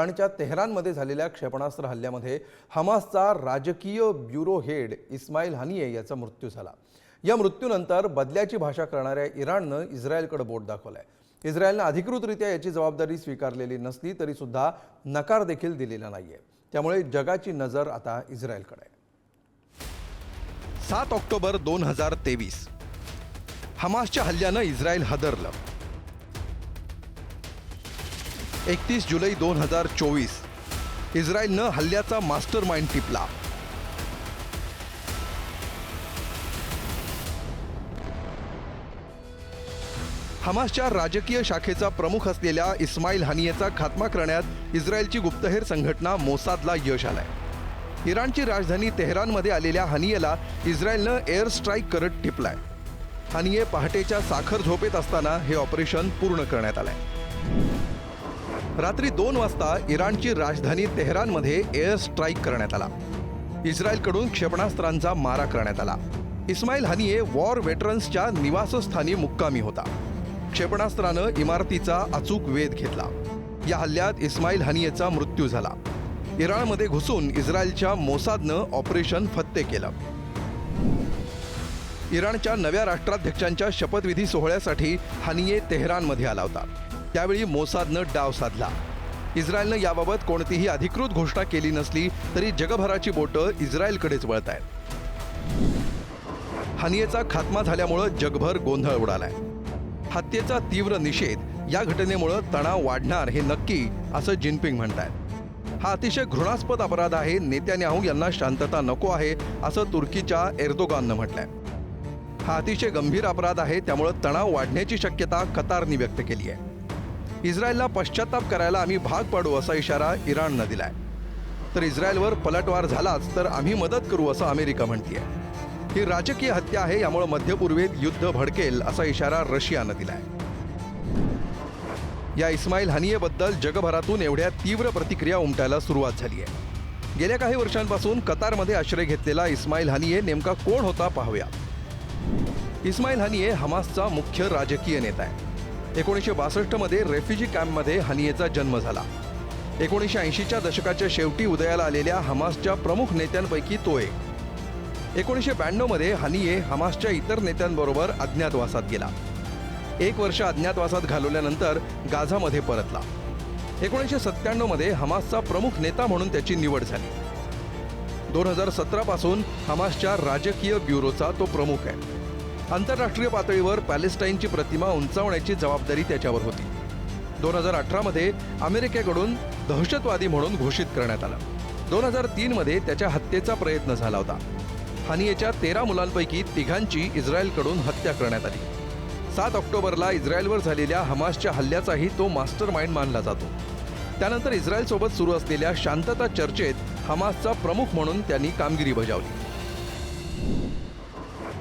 इराणच्या तेहरानमध्ये झालेल्या क्षेपणास्त्र हल्ल्यामध्ये हमासचा राजकीय ब्युरो हेड इस्माईल हनिये याचा मृत्यू झाला. या मृत्यूनंतर बदल्याची भाषा करणाऱ्या इराणनं इस्रायलकडे बोट दाखवलंय. इस्रायलनं अधिकृतरित्या याची जबाबदारी स्वीकारलेली नसली तरी सुद्धा नकार देखील दिलेला नाहीये. त्यामुळे जगाची नजर आता इस्रायलकडे आहे. सात ऑक्टोबर दोन हजार तेवीस. हमासच्या हल्ल्यानं इस्रायल हादरलं. एकतीस जुलै दोन हजार चोवीस. इस्रायलनं हल्ल्याचा मास्टर माइंड टिपला. हमासच्या राजकीय शाखेचा प्रमुख असलेल्या इस्माईल हनियेचा खात्मा करण्यात इस्रायलची गुप्तहेर संघटना मोसादला यश आलाय. इराणची राजधानी तेहरानमध्ये आलेल्या हानियेला इस्रायलनं एअर स्ट्राईक करत टिपलाय. हानिये पहाटेच्या साखर झोपेत असताना हे ऑपरेशन पूर्ण करण्यात आलंय. रात्री दोन वाजता इराणची राजधानी तेहरानमध्ये एअर स्ट्राईक करण्यात आला. इस्रायलकडून क्षेपणास्त्रांचा मारा करण्यात आला. इस्माईल हनिये वॉर वेटरन्सच्या निवासस्थानी मुक्कामी होता. क्षेपणास्त्रानं इमारतीचा अचूक वेध घेतला. या हल्ल्यात इस्माईल हानियेचा मृत्यू झाला. इराणमध्ये घुसून इस्रायलच्या मोसादनं ऑपरेशन फत्ते केलं. इराणच्या नव्या राष्ट्राध्यक्षांच्या शपथविधी सोहळ्यासाठी हानिये तेहरानमध्ये आला होता. त्यावेळी मोसादनं डाव साधला. इस्रायलनं याबाबत कोणतीही अधिकृत घोषणा केली नसली तरी जगभराची बोटं इस्रायलकडेच वळत आहेत हानियेचा खात्मा झाल्यामुळं जगभर गोंधळ उडालाय. हत्येचा तीव्र निषेध या घटनेमुळं तणाव वाढणार हे नक्की असं जिनपिंग म्हणतायत. हा अतिशय घृणास्पद अपराध आहे नेत्यान्याहू यांना शांतता नको आहे असं तुर्कीच्या एर्दोगाननं म्हटलंय. हा अतिशय गंभीर अपराध आहे त्यामुळं तणाव वाढण्याची शक्यता कतारनी व्यक्त केली आहे इस्रायलला पश्चाताप करायला आम्ही भाग पाडू असा इशारा इराणनं दिलाय. तर इस्रायलवर पलटवार झालाच तर आम्ही मदत करू असं अमेरिका म्हणतीये. ही राजकीय हत्या आहे यामुळे मध्यपूर्वेत युद्ध भडकेल असा इशारा रशियानं दिलाय. या इस्माईल हनियेबद्दल जगभरातून एवढ्या तीव्र प्रतिक्रिया उमटायला सुरुवात झाली आहे गेल्या काही वर्षांपासून कतारमध्ये आश्रय घेतलेला इस्माईल हनिये नेमका कोण होता पाहूया. इस्माईल हनिये हमासचा मुख्य राजकीय नेता आहे. एकोणीसशे बासष्टमध्ये रेफ्युजी कॅम्पमध्ये हनियेचा जन्म झाला. एकोणीसशे ऐंशीच्या दशकाच्या शेवटी उदयाला आलेल्या हमासच्या प्रमुख नेत्यांपैकी तो एक. एकोणीसशे ब्याण्णवमध्ये हनिये हमासच्या इतर नेत्यांबरोबर अज्ञातवासात गेला. एक वर्ष अज्ञातवासात घालवल्यानंतर गाझामध्ये परतला. एकोणीसशे सत्त्याण्णवमध्ये हमासचा प्रमुख नेता म्हणून त्याची निवड झाली. दोन हजार सतरापासून हमासच्या राजकीय ब्युरोचा तो प्रमुख आहे. आंतरराष्ट्रीय पातळीवर पॅलेस्टाईनची प्रतिमा उंचावण्याची जबाबदारी त्याच्यावर होती. दोन हजार अठरामध्ये अमेरिकेकडून दहशतवादी म्हणून घोषित करण्यात आलं. दोन हजार तीनमध्ये त्याच्या हत्येचा प्रयत्न झाला होता. हानियेच्या तेरा मुलांपैकी तिघांची इस्रायलकडून हत्या करण्यात आली. सात ऑक्टोबरला इस्रायलवर झालेल्या हमासच्या हल्ल्याचाही तो मास्टर माइंड मानला जातो. त्यानंतर इस्रायलसोबत सुरू असलेल्या शांतता चर्चेत हमासचा प्रमुख म्हणून त्यांनी कामगिरी बजावली.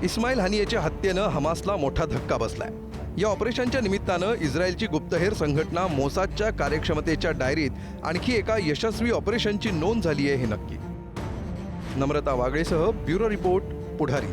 इस्माईल हनियेच्या हत्येनं हमासला मोठा धक्का बसलाय. या ऑपरेशनच्या निमित्तानं इस्रायलची गुप्तहेर संघटना मोसादच्या कार्यक्षमतेच्या डायरीत आणखी एका यशस्वी ऑपरेशनची नोंद झाली आहे हे नक्की. नम्रता वागळेसह ब्युरो रिपोर्ट पुढारी